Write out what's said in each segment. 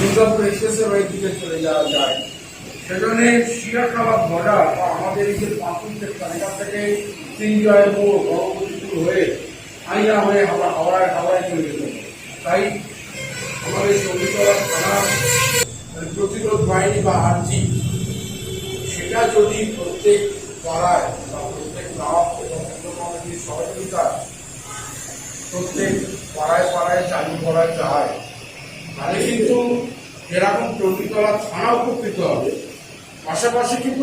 দুর্গাপুর এক্সপ্রেসের ওই দিকে চলে যাওয়া যায়। সেজন্য শিরাখালা বর্ডার বা আমাদের এই যে পাঁচুর সেক্টর এখান থেকে তিনজয় মোড় গণপতিপুর হয়ে আইয়া হয়ে আমরা হাওড়ায় হাওড়ায় চলে যেত তাই আমাদের সঙ্গীতলা থানার প্রতিরোধ বাহিনী বা আর্জি, সেটা যদি প্রত্যেক পাড়ায় বা প্রত্যেক গ্রাম এবং সহযোগিতা প্রত্যেক পাড়ায় পাড়ায় চালু করা যায় তাহলে কিন্তু এরকম চণ্ডীতলা থানা উপকৃত হবে। পাশাপাশি কিন্তু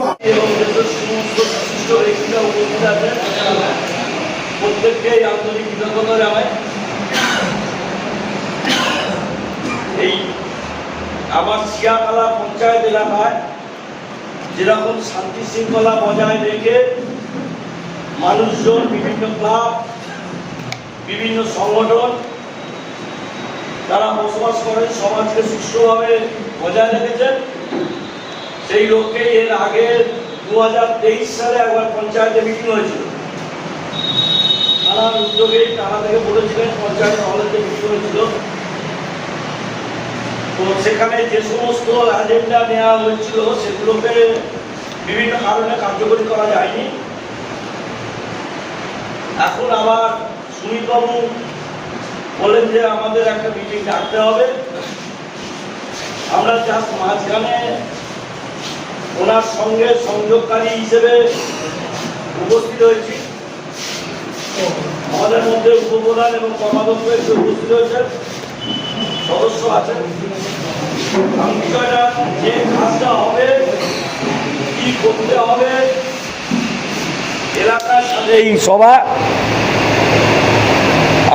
সমস্ত বিশিষ্ট ব্যক্তিরা উপস্থিত আছেন প্রত্যেককেই আন্তরিক কৃতজ্ঞতা জানাই। এই আমার শিয়াখালা পঞ্চায়েত এলাকায় যেরকম শান্তি শৃঙ্খলা বজায় রেখে মানুষজন বিভিন্ন ক্লাব, বিভিন্ন সংগঠন তারা বসবাস করেন, সমাজকে সুষ্ঠুভাবে বজায় রেখেছেন। সেই লক্ষ্যে এর আগে দু হাজার তেইশ সালে একবার পঞ্চায়েতে মিটিং হয়েছিল। তারা উদ্যোগে থানা থেকে বলেছিলেন, পঞ্চায়েত হলেতে মিটিং হয়েছিল। তো সেখানে যে সমস্ত এজেন্ডা নেওয়া হয়েছিল, সেগুলোকে বিভিন্ন কারণে কার্যকরী করা যায়নি। এখন আবার সুমিতবাবু বলেন যে আমাদের একটা মিটিং ডাকতে হবে। আমরা জাস্ট মাঝখানে ওনার সঙ্গে সংযোগকারী হিসেবে উপস্থিত হয়েছি। আমাদের মধ্যে উপপ্রধান এবং কর্মাধ্যক্ষ এসে উপস্থিত হয়েছেন। সদস্য আছেন। বিষয়টা যে কাজটা হবে, কি করতে হবে, এলাকার সাথে এই সভা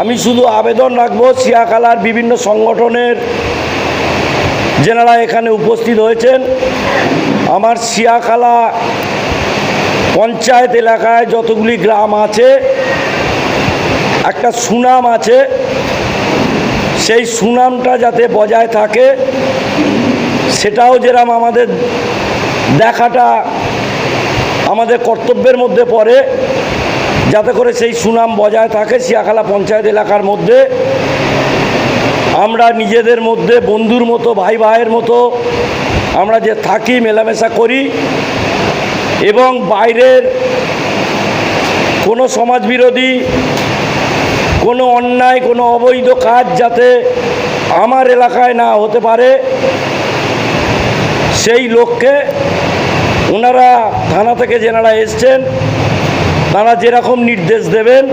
আমি শুধু আবেদন রাখব সিয়াখালার বিভিন্ন সংগঠনের যেনারা এখানে উপস্থিত হয়েছেন। আমার সিয়াখালা পঞ্চায়েত এলাকায় যতগুলি গ্রাম আছে, একটা সুনাম আছে, সেই সুনামটা যাতে বজায় থাকে, সেটাও যেরকম আমাদের দেখাটা আমাদের কর্তব্যের মধ্যে পড়ে যাতে করে সেই সুনাম বজায় থাকে শিয়াখালা পঞ্চায়েত এলাকার মধ্যে। আমরা নিজেদের মধ্যে, বন্ধুর মতো, ভাই ভাইয়ের মতো আমরা যে থাকি, মেলামেশা করি এবং বাইরের কোনো সমাজবিরোধী, কোনো অন্যায়, কোনো অবৈধ কাজ যাতে আমার এলাকায় না হতে পারে, সেই লক্ষ্যে ওনারা থানা থেকে যেনারা এসছেন তারা যেরকম নির্দেশ দেবেন,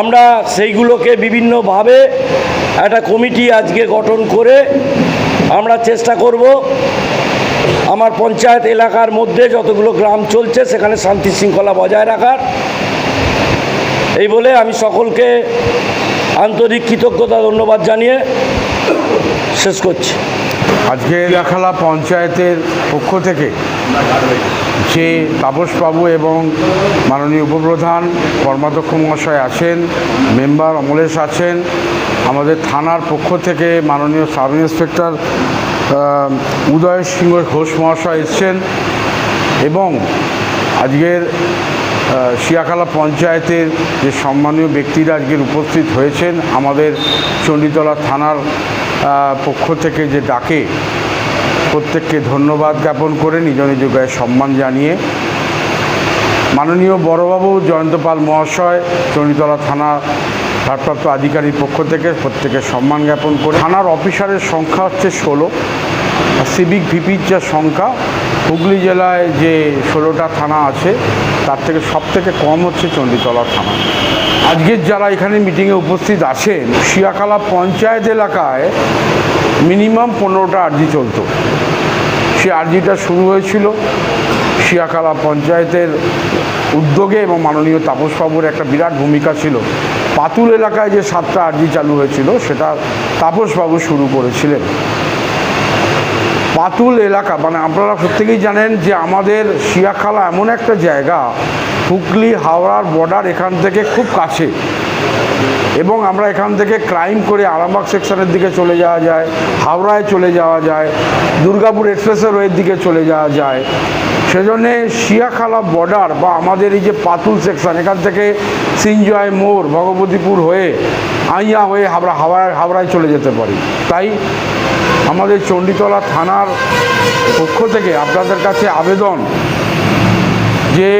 আমরা সেইগুলোকে বিভিন্নভাবে একটা কমিটি আজকে গঠন করে আমরা চেষ্টা করব আমার পঞ্চায়েত এলাকার মধ্যে যতগুলো গ্রাম চলছে সেখানে শান্তি শৃঙ্খলা বজায় রাখার। এই বলে আমি সকলকে আন্তরিক কৃতজ্ঞতা, ধন্যবাদ জানিয়ে শেষ করছি। আজকে দেখালা পঞ্চায়েতের পক্ষ থেকে যে তাপসবাবু এবং মাননীয় উপপ্রধান কর্মাধ্যক্ষ মহাশয় আছেন, মেম্বার অমলেশ আছেন, আমাদের থানার পক্ষ থেকে মাননীয় সাব ইন্সপেক্টর উদয় সিংহ ঘোষ মহাশয় এসছেন এবং আজকের শিয়াখালা পঞ্চায়েতের যে সম্মানীয় ব্যক্তিরা আজকের উপস্থিত হয়েছেন, আমাদের চণ্ডীতলা থানার পক্ষ থেকে যে ডাকে, প্রত্যেককে ধন্যবাদ জ্ঞাপন করে নিজ নিজ গায়ে সম্মান জানিয়ে মাননীয় বড়বাবু জয়ন্তপাল মহাশয়, চণ্ডীতলা থানা ভারপ্রাপ্ত আধিকারিক পক্ষ থেকে প্রত্যেকের সম্মান জ্ঞাপন করে, থানার অফিসারের সংখ্যা হচ্ছে ষোলো সিভিক ভিপির যা সংখ্যা হুগলি জেলায় যে ষোলোটা থানা আছে, তার থেকে সব থেকে কম হচ্ছে চণ্ডীতলা থানা। আজকের যারা এখানে মিটিংয়ে উপস্থিত আছেন শিয়াকালা পঞ্চায়েত এলাকায় মিনিমাম পনেরোটা আর্জি চলতো। সে আর্জিটা শুরু হয়েছিল শিয়াকালা পঞ্চায়েতের উদ্যোগে এবং মাননীয় তাপসবাবুর একটা বিরাট ভূমিকা ছিল। পাতুল এলাকায় যে সাতটা আর্জি চালু হয়েছিল, সেটা তাপসবাবু শুরু করেছিলেন। পাতুল এলাকা মানে আপনারা প্রত্যেকেই জানেন যে আমাদের শিয়াখালা এমন একটা জায়গা, হুগলি হাওড়ার বর্ডার এখান থেকে খুব কাছে। এবং আমরা এখান থেকে ক্রাইম করে আরামবাগ সেকশনের দিকে চলে যাওয়া যায়, হাওড়ায় চলে যাওয়া যায়, দুর্গাপুর এক্সপ্রেসের ওয়ের দিকে চলে যাওয়া যায়। সেজন্যে শিয়াখালা বর্ডার বা আমাদের এই যে পাতুল সেকশন এখান থেকে সিনজয় মোড়, ভগবতীপুর হয়ে আইয়া হয়ে হাবড়া হাওড়ায় হাওড়ায় চলে যেতে পারি। তাই আমাদের চণ্ডীতলা থানার পক্ষ থেকে আপনাদের কাছে আবেদন যে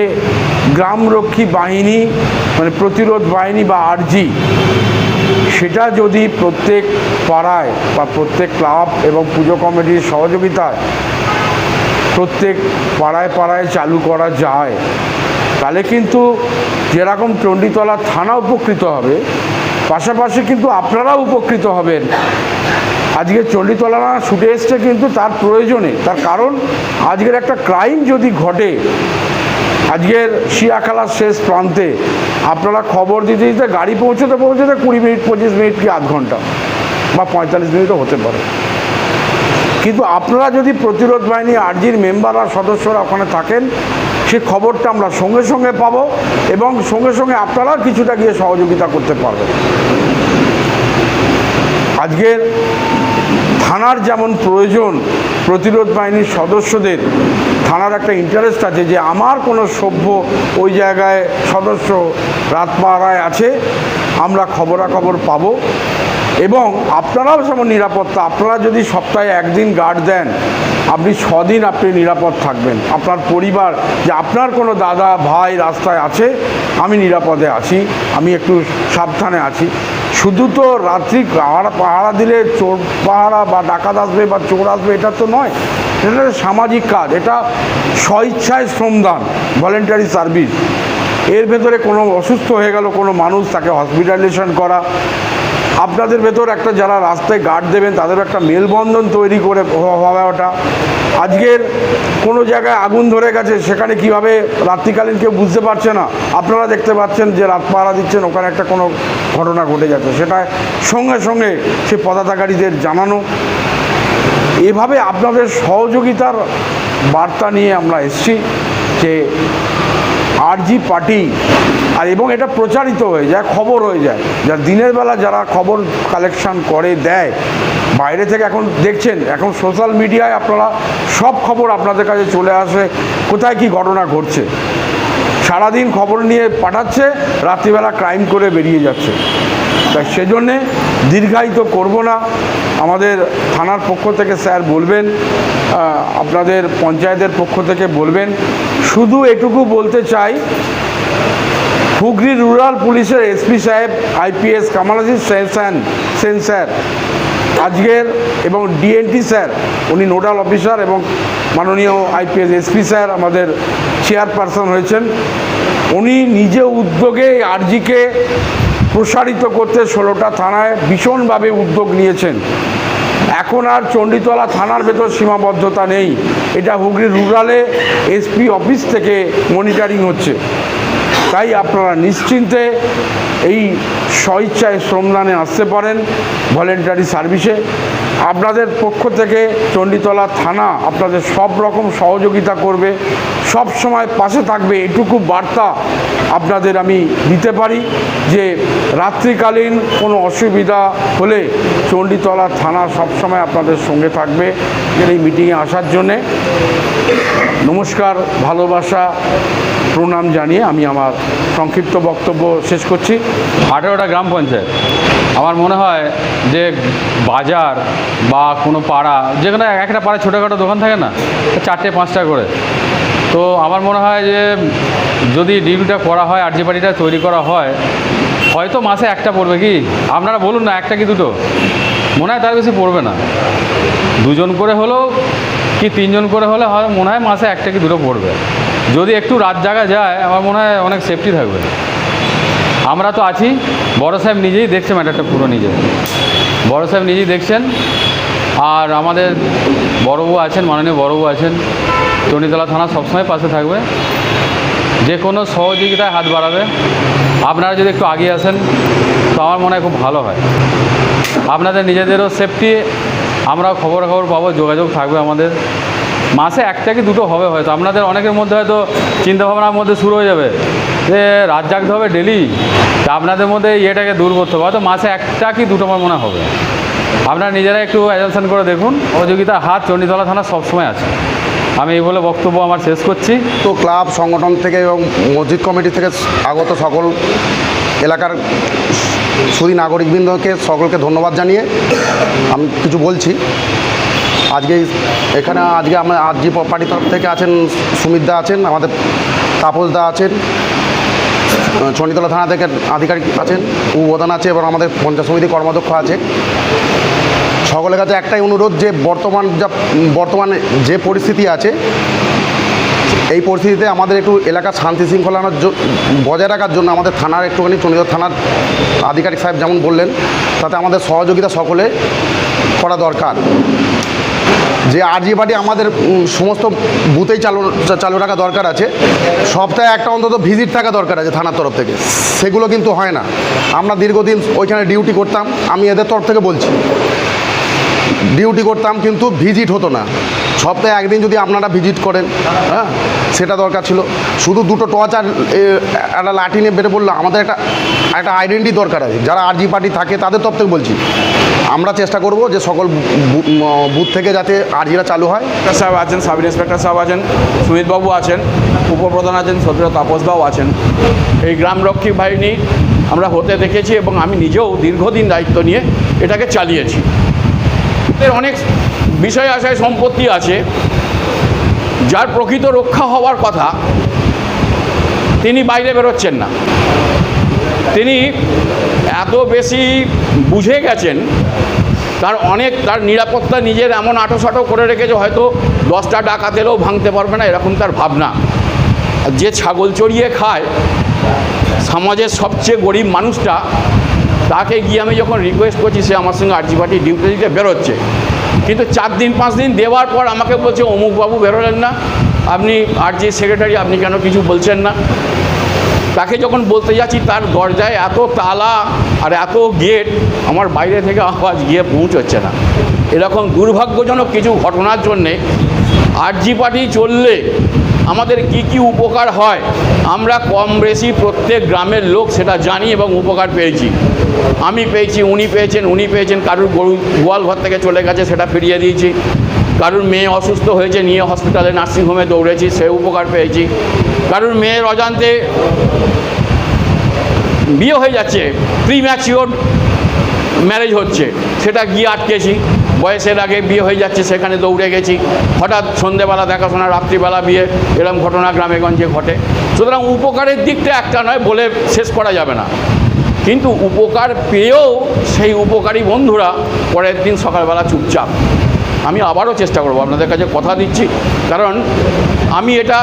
গ্রামরক্ষী বাহিনী মানে প্রতিরোধ বাহিনী বা আরজি, সেটা যদি প্রত্যেক পাড়ায় বা প্রত্যেক ক্লাব এবং পুজো কমিটির সহযোগিতায় প্রত্যেক পাড়ায় পাড়ায় চালু করা যায়। তাহলে কিন্তু যেরকম চণ্ডীতলা থানা উপকৃত হবে, পাশাপাশি কিন্তু আপনারাও উপকৃত হবেন। আজকে চণ্ডীতলা ছুটে এসছে কিন্তু তার প্রয়োজনে, তার কারণ আজকের একটা ক্রাইম যদি ঘটে, আজকের শিয়াখালার শেষ প্রান্তে আপনারা খবর দিতে দিতে গাড়ি পৌঁছতে পৌঁছতে কুড়ি মিনিট, পঁচিশ মিনিট কি আধ ঘণ্টা বা পঁয়তাল্লিশ মিনিটও হতে পারে। কিন্তু আপনারা যদি প্রতিরোধ বাহিনী আরজির মেম্বাররা সদস্যরা ওখানে থাকেন, সে খবরটা আমরা সঙ্গে সঙ্গে পাবো এবং সঙ্গে সঙ্গে আপনারাও কিছুটা গিয়ে সহযোগিতা করতে পারবেন। আজকের থানার যেমন প্রয়োজন প্রতিরোধ বাহিনীর সদস্যদের, থানার একটা ইন্টারেস্ট আছে যে আমার কোনো সভ্য ওই জায়গায় সদস্য রাত পাহারায় আছে, আমরা খবরাখবর পাবো। এবং আপনারাও যেমন নিরাপত্তা, আপনারা যদি সপ্তাহে একদিন গার্ড দেন, আপনি ছদিন আপনি নিরাপদ থাকবেন। আপনার পরিবার, যে আপনার কোনো দাদা, ভাই রাস্তায় আছে, আমি নিরাপদে আছি, আমি একটু সাবধানে আছি। শুধু তো রাত্রি পাহারা দিলে চোর পাহারা বা ডাকাত আসবে বা চোর আসবে, এটা তো নয়। এটা সামাজিক কাজ, এটা স্বইচ্ছায় শ্রমদান ভলেন্টারি সার্ভিস এর ভেতরে কোনো অসুস্থ হয়ে গেল, কোনো মানুষ তাকে হসপিটালাইজেশন করা আপনাদের ভেতর একটা যারা রাস্তায় গার্ড দেবেন তাদের একটা মেলবন্ধন তৈরি করে হবে ওটা। আজকের কোনো জায়গায় আগুন ধরে গেছে, সেখানে কীভাবে রাত্রিকালীন কেউ বুঝতে পারছে না। আপনারা দেখতে পাচ্ছেন যে রাত পাহারা দিচ্ছেন, ওখানে একটা কোনো ঘটনা ঘটে যাচ্ছে। সেটা সঙ্গে সঙ্গে সে পদাধিকারীদের জানানো। এভাবে আপনাদের সহযোগিতার বার্তা নিয়ে আমরা এসছি যে আরজি পার্টি। আর এবং এটা প্রচারিত হয়ে যায়, খবর হয়ে যায়। যা দিনের বেলা যারা খবর কালেকশন করে, দেয়, বাইরে থেকে এখন দেখছেন, এখন সোশ্যাল মিডিয়ায় আপনারা সব খবর আপনাদের কাছে চলে আসে, কোথায় কি ঘটনা ঘটছে? সারাদিন খবর নিয়ে পাঠাচ্ছে, রাত্রিবেলা ক্রাইম করে বেরিয়ে যাচ্ছে। তাই সেজন্যে দীর্ঘায়িত করব না। আমাদের থানার পক্ষ থেকে স্যার বলবেন আপনাদের পঞ্চায়েতের পক্ষ থেকে বলবেন শুধু এটুকু বলতে চাই, হুগলি রুরাল পুলিশের এসপি সাহেব, আইপিএস কামাল আজিজ সেন সেন স্যার, আজকের এবং ডিএনটি স্যার, উনি নোডাল অফিসার এবং মাননীয় আইপিএস এসপি স্যার আমাদের চেয়ারপারসন হয়েছেন। উনি নিজে উদ্যোগে আরজিকে প্রসারিত করতে ষোলোটা থানায় ভীষণভাবে উদ্যোগ নিয়েছেন। এখন আর চণ্ডীতলা থানার ভেতর সীমাবদ্ধতা নেই। এটা হুগলি রুরালে এসপি অফিস থেকে মনিটরিং হচ্ছে। তাই আপনারা নিশ্চিন্তে এই স্বইচ্ছায় শ্রমদানে আসতে পারেন ভলেন্টারি সার্ভিসে। আপনাদের পক্ষ থেকে চণ্ডীতলা থানা আপনাদের সব রকম সহযোগিতা করবে। সব সময় পাশে থাকবে এটুকু বার্তা আপনাদের আমি দিতে পারি যে রাত্রিকালীন কোনো অসুবিধা হলে চণ্ডীতলা থানা সবসময় আপনাদের সঙ্গে থাকবে এই মিটিংয়ে আসার জন্যে। নমস্কার, ভালোবাসা, প্রণাম জানিয়ে আমি আমার সংক্ষিপ্ত বক্তব্য শেষ করছি। আঠেরোটা গ্রাম পঞ্চায়েত। আমার মনে হয় যে বাজার বা কোনো পাড়া, যেখানে একটা পাড়ায় ছোটোখাটো দোকান থাকে না, চারটে পাঁচটা করে তো আমার মনে হয় যে যদি ডিউটিটা করা হয় আরজি পার্টিটা তৈরি করা হয়, হয়তো মাসে একটা পড়বে কি? আপনারা বলুন না, একটা কি দুটো? মনে হয় তার বেশি পড়বে না। দুজন করে হলেও কি তিনজন করে হলে হয়? মনে হয় মাসে একটা কি দুটো পড়বে। যদি একটু রাত জাগা যায়, আমার মনে হয় অনেক সেফটি থাকবে। আমরা তো আছি, বড় সাহেব নিজেই দেখছে ম্যাটারটা পুরো নিজে। বড় সাহেব নিজেই দেখছেন, আর আমাদের বড়বু আছেন, মাননীয় বড়বু আছেন। চণ্ডীতলা থানা সবসময় পাশে থাকবে। যে কোনো সহযোগিতায় হাত বাড়াবে। আপনারা যদি একটু আগিয়ে আসেন, তো আমার মনে হয় খুব ভালো হয়। আপনাদের নিজেদেরও সেফটি আমরা খবর খবর পাবো, যোগাযোগ থাকবে আমাদের। মাসে একটা কি দুটো হবে হয়তো। আপনাদের অনেকের মধ্যে হয়তো চিন্তাভাবনার মধ্যে শুরু হয়ে যাবে। যে রাত জাগতে হবে ডেলি তা আপনাদের মধ্যে ইয়েটাকে দূর করতে হবে। হয়তো মাসে একটা কি দুটো আমার মনে হবে। আপনারা নিজেরা একটু অ্যাজামশন করে দেখুন। সহযোগিতার হাত চণ্ডীতলা থানা সবসময় আছে। আমি এই বলে বক্তব্য আমার শেষ করছি। তো ক্লাব, সংগঠন থেকে এবং মসজিদ কমিটি থেকে আগত সকল এলাকার সুদী নাগরিকবৃন্দকে, সকলকে ধন্যবাদ জানিয়ে আমি কিছু বলছি। আজকে এখানে আজকে আমরা আরজি পার্টির তরফ থেকে আছেন সুমিতদা আছেন, আমাদের তাপসদা আছেন, চণ্ডীতলা থানা থেকে আধিকারিক আছেন উপপ্রধান আছে এবং আমাদের পঞ্চায়েত সমিতি কর্মাধ্যক্ষ আছে। সকলের কাছে একটাই অনুরোধ যে বর্তমান যা বর্তমানে যে পরিস্থিতি আছে, এই পরিস্থিতিতে আমাদের একটু এলাকা শান্তি শৃঙ্খলানোর বজায় রাখার জন্য আমাদের থানার একটুখানি চন্দ্রগড় থানার আধিকারিক সাহেব যেমন বললেন, তাতে আমাদের সহযোগিতা সকলে করা দরকার। যে আরজি পার্টি আমাদের সমস্ত বুথেই চালু চালু রাখা দরকার আছে। সপ্তাহে একটা অন্তত ভিজিট থাকা দরকার আছে থানার তরফ থেকে। সেগুলো কিন্তু হয় না। আমরা দীর্ঘদিন ওইখানে ডিউটি করতাম, আমি এদের তরফ থেকে বলছি। ডিউটি করতাম কিন্তু ভিজিট হতো না। সপ্তাহে একদিন যদি আপনারা ভিজিট করেন হ্যাঁ সেটা দরকার ছিল। শুধু দুটো টর্চ আর একটা লাঠি নিয়ে বেড়ে পড়ল, আমাদের একটা একটা আইডেন্টি দরকার আছে। যারা আরজি পার্টি থাকে, তাদের তরফ থেকে বলছি। আমরা চেষ্টা করব যে সকল বুথ থেকে যাতে আরজিরা চালু হয়। সাহেব আছেন, সাব ইন্সপেক্টর সাহেব আছেন সুমিতবাবু আছেন, উপপ্রধান আছেন সদ্য তাপসদাও আছেন। এই গ্রামরক্ষী বাহিনী আমরা হতে দেখেছি এবং আমি নিজেও দীর্ঘদিন দায়িত্ব নিয়ে এটাকে চালিয়েছি। এর অনেক বিষয় আশায় সম্পত্তি আছে। যার প্রকৃত রক্ষা হওয়ার কথা তিনি বাইরে বেরোচ্ছেন না। তিনি এত বেশি বুঝে গেছেন, তার অনেক, তার নিরাপত্তা নিজের এমন আটোসাটো করে রেখেছে, হয়তো দশটা ডাকাত এলেও ভাঙতে পারবে না, এরকম তার ভাবনা। যে ছাগল চড়িয়ে খায়, সমাজের সবচেয়ে গরিব মানুষটা তাকে গিয়ে আমি যখন রিকোয়েস্ট করছি, সে আমার সঙ্গে আরজি পার্টি ডিউটি দিতে বেরোচ্ছে। কিন্তু চার দিন, পাঁচ দিন দেওয়ার পর আমাকে বলছে অমুকবাবু বেরোলেন না। আপনি আরজি সেক্রেটারি আপনি কেন কিছু বলছেন না? তাকে যখন বলতে যাচ্ছি, তার দরজায় এত তালা আর এত গেট আমার বাইরে থেকে আওয়াজ গিয়ে পৌঁছচ্ছে না। এরকম দুর্ভাগ্যজনক কিছু ঘটনার জন্যে আরজি পার্টি চললে আমাদের কি কি উপকার হয় আমরা কম বেশি প্রত্যেক গ্রামের লোক সেটা জানি এবং উপকার পেয়েছি। আমি পেয়েছি, উনি পেয়েছেন উনি পেয়েছেন, কারুর গরু গোয়াল ঘর থেকে চলে গেছে, সেটা ফিরিয়ে দিয়েছি। কারুর মেয়ে অসুস্থ হয়েছে, নিয়ে হসপিটালে নার্সিংহোমে দৌড়েছি, সে উপকার পেয়েছি। কারুর মেয়ের অজান্তে বিয়ে হয়ে যাচ্ছে প্রি ম্যাচিওর ম্যারেজ হচ্ছে, সেটা গিয়ে আটকেছি। বয়সের আগে বিয়ে হয়ে যাচ্ছে, সেখানে দৌড়ে গেছি। হঠাৎ সন্ধেবেলা দেখাশোনা, রাত্রিবেলা বিয়ে এরকম ঘটনা গ্রামেগঞ্জে ঘটে। সুতরাং উপকারের দিকটা একটা নয়, বলে শেষ করা যাবে না। কিন্তু উপকার পেয়েও সেই উপকারী বন্ধুরা পরের দিন সকালবেলা চুপচাপ। আমি আবারও চেষ্টা করব, আপনাদের কাছে কথা দিচ্ছি। কারণ আমি এটা,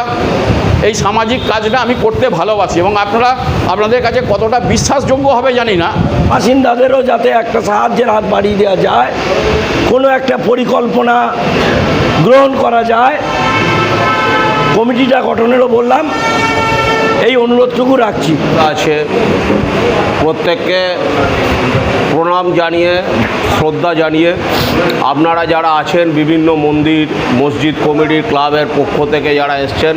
এই সামাজিক কাজটা আমি করতে ভালোবাসি এবং আপনারা, আপনাদের কাছে কতটা বিশ্বাসযোগ্য হবে জানি না। বাসিন্দাদেরও যাতে একটা সাহায্যের হাত বাড়িয়ে দেওয়া যায়, কোনো একটা পরিকল্পনা গ্রহণ করা যায়। কমিটিটা গঠনেরও বললাম এই অনুরোধটুকু রাখছি। আছে। প্রত্যেককে প্রণাম জানিয়ে, শ্রদ্ধা জানিয়ে, আপনারা যারা আছেন বিভিন্ন মন্দির, মসজিদ কমিটি ক্লাবের পক্ষ থেকে যারা এসছেন,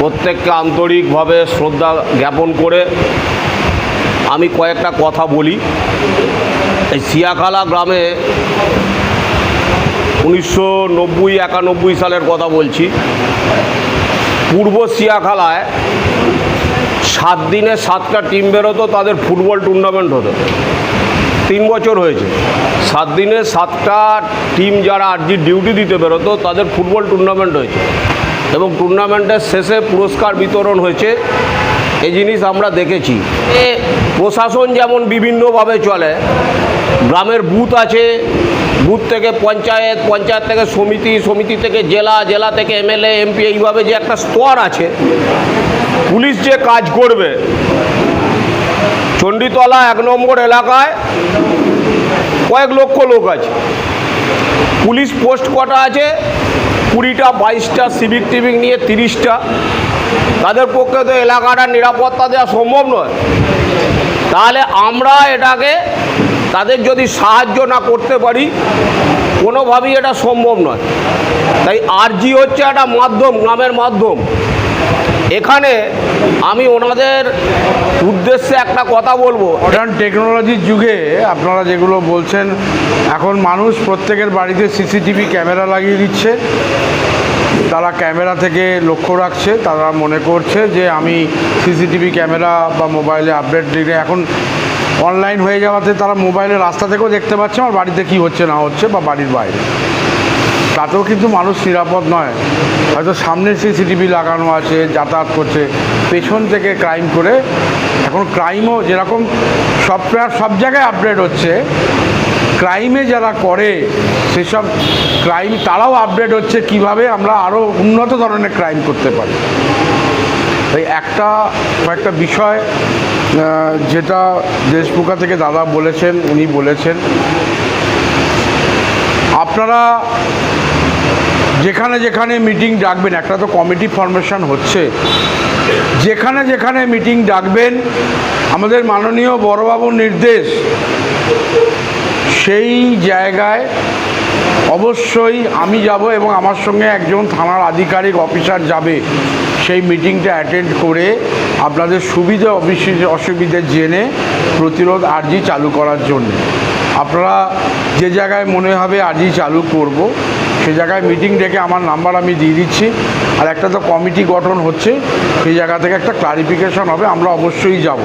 প্রত্যেককে আন্তরিকভাবে শ্রদ্ধা জ্ঞাপন করে আমি কয়েকটা কথা বলি। এই সিয়াখালা গ্রামে উনিশশো নব্বই একানব্বই সালের কথা বলছি। পূর্ব সিয়াখালায় সাত দিনে সাতটা টিম বেরোতো তাদের ফুটবল টুর্নামেন্ট হতো। তিন বছর হয়েছে। সাত দিনে সাতটা টিম যারা আরজি ডিউটি দিতে বেরোতো তাদের ফুটবল টুর্নামেন্ট হয়েছে। এবং টুর্নামেন্টের শেষে পুরস্কার বিতরণ হয়েছে। এই জিনিস আমরা দেখেছি। এ প্রশাসন যেমন বিভিন্নভাবে চলে গ্রামের বুথ আছে বুথ থেকে পঞ্চায়েত পঞ্চায়েত থেকে সমিতি সমিতি থেকে জেলা জেলা থেকে এমএলএ, এমপি, এইভাবে যে একটা স্তর আছে, পুলিশ যে কাজ করবে, চণ্ডীতলা এক নম্বর এলাকায় কয়েক লক্ষ লোক আছে। পুলিশ পোস্ট কটা আছে? কুড়িটা, বাইশটা, সিভিক টিভিক নিয়ে তিরিশটা। তাদের পক্ষে তো এলাকাটার নিরাপত্তা দেওয়া সম্ভব নয়। তাহলে আমরা এটাকে তাদের যদি সাহায্য না করতে পারি, কোনোভাবেই এটা সম্ভব নয়। তাই আরজি হচ্ছে একটা মাধ্যম গ্রামের মাধ্যম। এখানে আমি ওনাদের উদ্দেশ্যে একটা কথা বলব। মডার্ন টেকনোলজির যুগে আপনারা যেগুলো বলছেন, এখন মানুষ প্রত্যেকের বাড়িতে সিসিটিভি ক্যামেরা লাগিয়ে দিচ্ছে। তারা ক্যামেরা থেকে লক্ষ্য রাখছে, তারা মনে করছে যে আমি সিসিটিভি ক্যামেরা বা মোবাইলে আপডেট দিলে এখন অনলাইন হয়ে যাওয়াতে তারা মোবাইলে রাস্তা থেকেও দেখতে পাচ্ছে আমার বাড়িতে কি হচ্ছে না হচ্ছে বা বাড়ির বাইরে। তাতেও কিন্তু মানুষ নিরাপদ নয়। হয়তো সামনে সিসিটিভি লাগানো আছে, যাতায়াত করছে, পেছন থেকে ক্রাইম করে। এখন ক্রাইমও যেরকম সফটওয়্যার সব জায়গায় আপডেট হচ্ছে ক্রাইমে যারা করে, সেসব ক্রাইম তারাও আপডেট হচ্ছে কীভাবে আমরা আরও উন্নত ধরনের ক্রাইম করতে পারি। তাই একটা, কয়েকটা বিষয় যেটা দেশপুকা থেকে দাদা বলেছেন, উনি বলেছেন। আপনারা যেখানে যেখানে মিটিং ডাকবেন, একটা তো কমিটি ফরমেশন হচ্ছে, যেখানে যেখানে মিটিং ডাকবেন, আমাদের মাননীয় বড়বাবুর নির্দেশ সেই জায়গায় অবশ্যই আমি যাব এবং আমার সঙ্গে একজন থানার আধিকারিক অফিসার যাবে। সেই মিটিংটা অ্যাটেন্ড করে আপনাদের সুবিধে অসুবিধে জেনে প্রতিরোধ আর্জি চালু করার জন্য। আপনারা যে জায়গায় মনে হবে আর্জি চালু করব, সে জায়গায় মিটিং ডেকে আমার নাম্বার আমি দিয়ে দিচ্ছি। আর একটা তো কমিটি গঠন হচ্ছে, সেই জায়গা থেকে একটা ক্লারিফিকেশন হবে, আমরা অবশ্যই যাব।